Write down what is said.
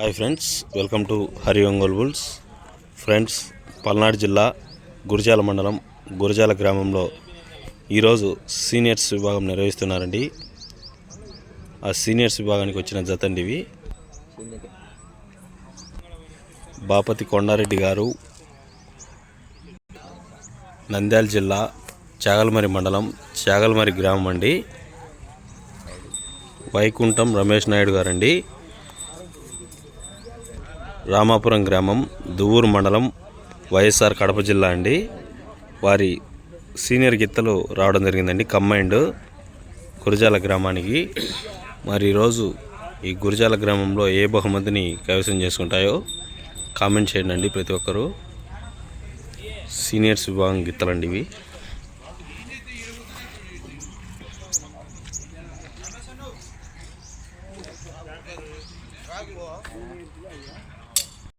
Hi friends welcome to Hari Ongole bulls friends Palnadu జిల్లా గురజాల మండలం గురజాల గ్రామంలో ఈరోజు సీనియర్స్ విభాగం నిర్వహిస్తున్నారండి. ఆ సీనియర్స్ విభాగానికి వచ్చిన జతండి ఇవి. బాపతి కొండారెడ్డి గారు నంద్యాల జిల్లా చాగల్మరి మండలం చాగల్మరి గ్రామం అండి. వైకుంఠం రమేష్ నాయుడు గారండి. రామాపురం గ్రామం దువ్వూరు మండలం వైఎస్ఆర్ కడప జిల్లా అండి. వారి సీనియర్ గిత్తలు రావడం జరిగిందండి. కంబైండ్ గురజాల గ్రామానికి. మరి ఈరోజు ఈ గురజాల గ్రామంలో ఏ బహుమతిని కైవసం చేసుకుంటాయో కామెంట్ చేయండి అండి ప్రతి ఒక్కరూ. సీనియర్స్ విభాగం గిత్తలండి ఇవి.